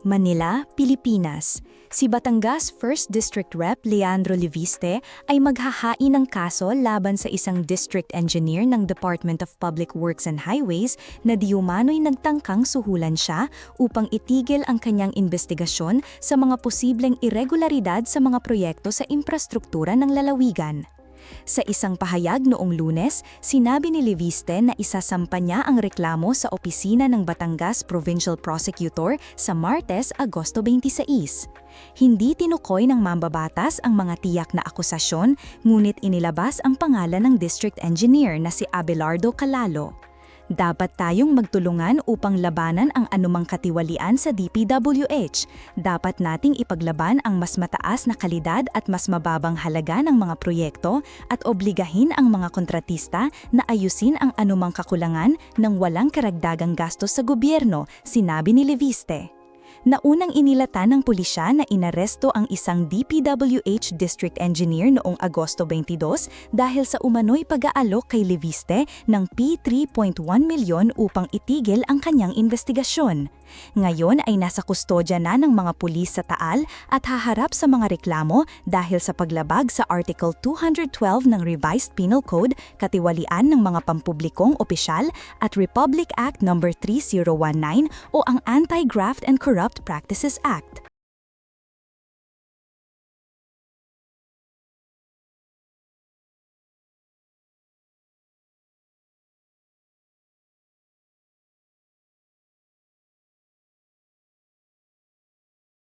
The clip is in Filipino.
Manila, Pilipinas. Si Batangas 1st District Rep Leandro Liviste ay maghahain ng kaso laban sa isang district engineer ng Department of Public Works and Highways na diumano'y nagtangkang suhulan siya upang itigil ang kanyang investigasyon sa mga posibleng irregularidad sa mga proyekto sa infrastruktura ng lalawigan. Sa isang pahayag noong lunes, sinabi ni Leviste na isasampa niya ang reklamo sa opisina ng Batangas Provincial Prosecutor sa Martes, Agosto 26. Hindi tinukoy ng mambabatas ang mga tiyak na akusasyon, ngunit inilabas ang pangalan ng district engineer na si Abelardo Calalo. Dapat tayong magtulungan upang labanan ang anumang katiwalian sa DPWH. Dapat nating ipaglaban ang mas mataas na kalidad at mas mababang halaga ng mga proyekto at obligahin ang mga kontratista na ayusin ang anumang kakulangan ng walang karagdagang gastos sa gobyerno, sinabi ni Leviste. Naunang inilata ng pulisya na inaresto ang isang DPWH district engineer noong Agosto 22 dahil sa umano'y pag-aalok kay Leviste ng P3.1 milyon upang itigil ang kanyang investigasyon. Ngayon ay nasa kustodya na ng mga pulis sa Taal at haharap sa mga reklamo dahil sa paglabag sa Article 212 ng Revised Penal Code, katiwalian ng mga pampublikong opisyal at Republic Act No. 3019 o ang Anti-Graft and Corrupt Practices Act.